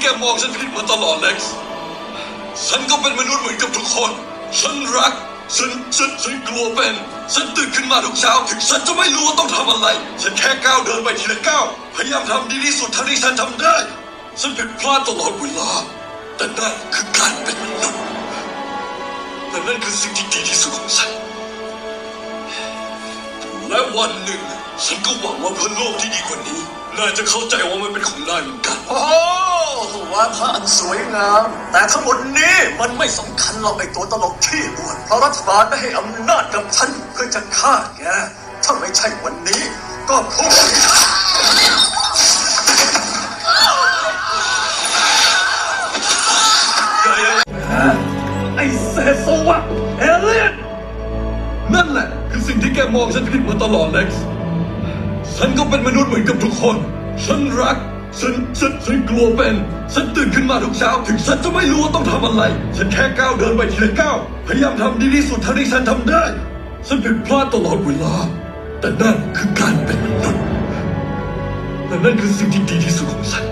แกมองฉันผิดมาตลอดเล็กซ์ฉันก็เป็นมนุษย์เหมือนกับทุกคน ฉันรัก ฉัน ฉัน ฉันกลัวเป็น ฉันตื่นขึ้นมาทุกเช้า ถึงฉันจะไม่รู้ว่าต้องทำอะไร ฉันแค่ก้าวเดินไปทีละก้าว พยายามทำดีที่สุดเท่าที่ฉันทำได้ ฉันผิดพลาดตลอดเวลา แต่นั่นคือการเป็นมนุษย์และนั่นคือสิ่งที่ดีที่สุดของฉัน และวันหนึ่ง ฉันก็หวังว่าเพื่อโลกที่ดีกว่านี้ นายจะเข้าใจว่ามันเป็นของนายเหมือนกัน โอ้วาทะอันสวยงาม แต่ทั้งหมดนี้มันไม่สำคัญหรอกไอ้ตัวตลกขี้อวดเพราะรัฐบาลได้ให้อำนาจกับฉันเพื่อจะฆ่าแกถ้าไม่ใช่วันนี้ ก็พรุ่งนี้ไอ้เศษสวะเอเลียนนั่นแหละคือสิ่งที่แกมองฉันผิดมาตลอดเล็กซ์ฉันก็เป็นมนุษย์เหมือนกับทุกคน ฉันรัก ฉันฉันฉันกลัวเป็น ฉันตื่นขึ้นมาทุกเช้า ถึงฉันจะไม่รู้ว่าต้องทำอะไร ฉันแค่ก้าวเดินไปทีละก้าว พยายามทำดีที่สุดเท่าที่ฉันทำได้ ฉันผิดพลาดตลอดเวลา แต่นั่นคือการเป็นมนุษย์และนั่นคือสิ่งที่ดีที่สุดของฉัน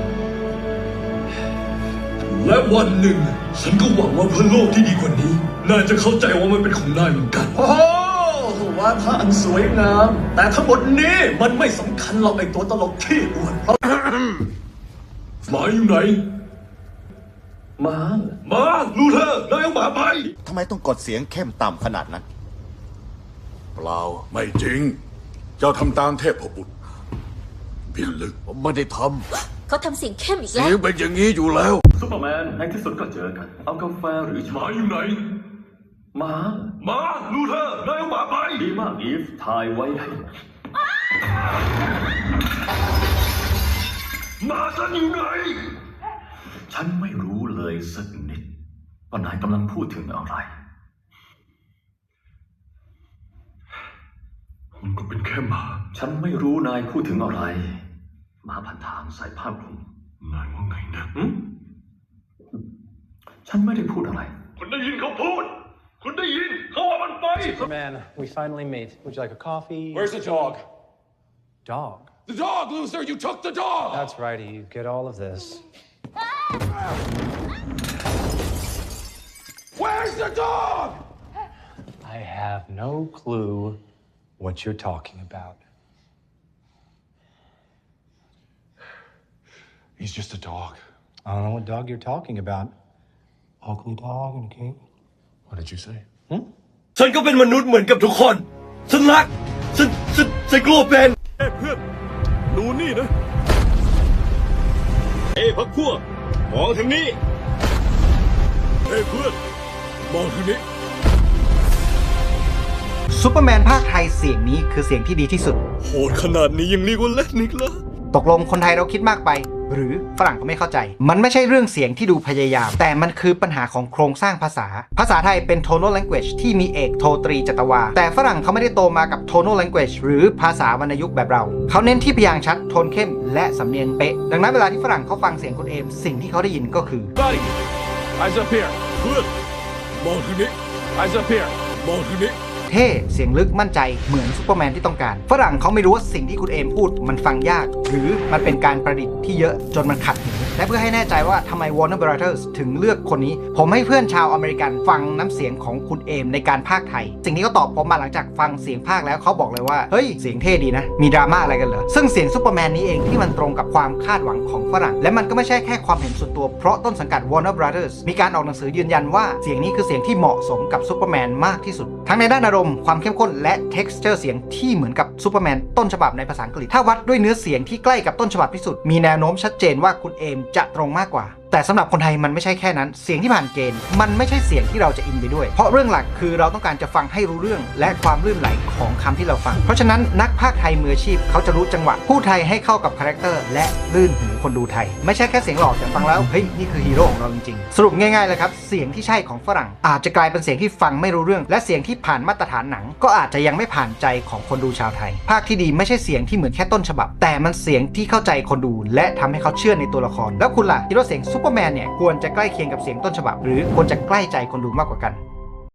และวันหนึ่ง ฉันก็หวังว่าเพื่อโลกที่ดีกว่านี้ นายจะเข้าใจว่ามันเป็นของนายเหมือนกันโอ้ วาทะอันสวยงาม แต่ทั้งหมดนี้มันไม่สำคัญหรอกไอ้ตัวตลกขี้อวดเพราะหมาอยู่ไหนหมาหมาลูเธอร์นายเอาหมาไปทำไมต้องกดเสียงเข้มต่ำขนาดนั้น เปล่าไม่จริง เจ้าทำตามเทพบุตรพิลึกผมไม่ได้ทเขาทำเสียงเข้มอีกเสีแล้ยวงเป็นอย่างนี้อยู่แล้วซูเปอร์แมนในที่สุดก็เจอกัน เอากาแฟหรือหชามาอยู่ไหน หมาหมาลูเธอร์นายเอาหมาไปดีมากอีฟถ่ายไว้ให้หมาฉันอยู่ไหน ฉันไม่รู้เลยสักนิดว่านายกำลังพูดถึงอะไร มันก็เป็นแค่หมา ฉันไม่รู้นายพูดถึงอะไร หมาพันทางใส่ผ้าคลุมนายว่าไงนะหึฉันไม่ได้พูดอะไรคุณได้ยินเขาพูด Eat. Go. Superman, we finally meet. Would you like a coffee? Where's the dog? Dog? The dog, loser! You took the dog! That's right, you get all of this. Where's the dog? I have no clue what you're talking about. He's just a dog. I don't know what dog you're talking about. Ugly dog in a cage? What did you say ฉันก็เป็นมนุษย์เหมือนกับทุกคน ฉันรัก ฉัน ฉันฉันกลัวเป็น เอ้เพื่อน ดูนี่นะ เอ้พักพวกมองทางนี้ เอ้เพื่อน มองทางนี้ ซูเปอร์แมนภาคไทยเสียงนี้คือเสียงที่ดีที่สุด โหดขนาดนี้ยังเรียกว่าเล่นอีกเหรอ ตกลงคนไทยเราคิดมากไป หรือฝรั่งเขาไม่เข้าใจ มันไม่ใช่เรื่องเสียงที่ดูพยายาม แต่มันคือปัญหาของโครงสร้างภาษา ภาษาไทยเป็น tonal language ที่มีเอกโทตรีจัตวา แต่ฝรั่งเขาไม่ได้โตมากับ tonal language หรือภาษาวรรณยุกต์แบบเรา เขาเน้นที่พยางค์ชัด โทนเข้ม และสำเนียงเป๊ะ ดังนั้นเวลาที่ฝรั่งเขาฟังเสียงคุณเอม สิ่งที่เขาได้ยินก็คือ Buddy eyes up here เพื่อนมองทางนี้ eyes up here มองทางนี้ เท่เสียงลึกมั่นใจเหมือนซูเปอร์แมนที่ต้องการ ฝรั่งเขาไม่รู้ว่าสิ่งที่คุณเอมพูดมันฟังยาก หรือมันเป็นการประดิษฐ์ที่เยอะจนมันขัดหู และเพื่อให้แน่ใจว่าทำไม Warner Brothers ถึงเลือกคนนี้ ผมให้เพื่อนชาวอเมริกันฟังน้ำเสียงของคุณเอมในการพากไทย สิ่งที่เขาตอบผมมาหลังจากฟังเสียงพากแล้วเขาบอกเลยว่า เฮ้ย เสียงเท่ดีนะ มีดราม่าอะไรกันเหรอ ซึ่งเสียงซูเปอร์แมนนี้เองที่มันตรงกับความคาดหวังของฝรั่ง และมันก็ไม่ใช่แค่ความเห็นส่วนตัวเพราะต้นสังกัด Warner Brothers มีการออกหนังสือยืนยันว่าเสียงนี้คือเสียงที่เหมาะสมกับซูเปอร์แมนมากที่สุด ทั้งในด้านอารมณ์ความเข้มข้นและ texture เสียงที่เหมือนกับซูเปอร์แมนต้นฉบับในภาษาอังกฤษถ้าวัดด้วยเนื้อเสียงที่ใกล้กับต้นฉบับที่สุดมีแนวโน้มชัดเจนว่าคุณเอมจะตรงมากกว่าแต่สำหรับคนไทยมันไม่ใช่แค่นั้น เสียงที่ผ่านเกณฑ์ มันไม่ใช่เสียงที่เราจะอินไปด้วย เพราะเรื่องหลักคือเราต้องการจะฟังให้รู้เรื่อง และความลื่นไหลของคำที่เราฟัง เพราะฉะนั้นนักพากย์ไทยมืออาชีพเขาจะรู้จังหวะพูดไทยให้เข้ากับคาแรคเตอร์และลื่นหูคนดูไทย ไม่ใช่แค่เสียงหลอกแต่ฟังแล้วเฮ้ยนี่คือฮีโร่ของเราจริงๆสรุปง่ายๆเลยครับเสียงที่ใช่ของฝรั่ง อาจจะกลายเป็นเสียงที่ฟังไม่รู้เรื่อง และเสียงที่ผ่านมาตรฐานหนัง ก็อาจจะยังไม่ผ่านใจของคนดูชาวไทย ภาคที่ดีไม่ใช่เสียงที่เหมือนแค่ต้นฉบับ แต่มันเสียงที่เข้าใจคนดู และทำให้เขาเชื่อในตัวละคร แล้วคุณล่ะคิดว่าเสียงซูเปอร์แมนเนี่ยควรจะใกล้เคียงกับเสียงต้นฉบับ หรือควรจะใกล้ใจคนดูมากกว่ากัน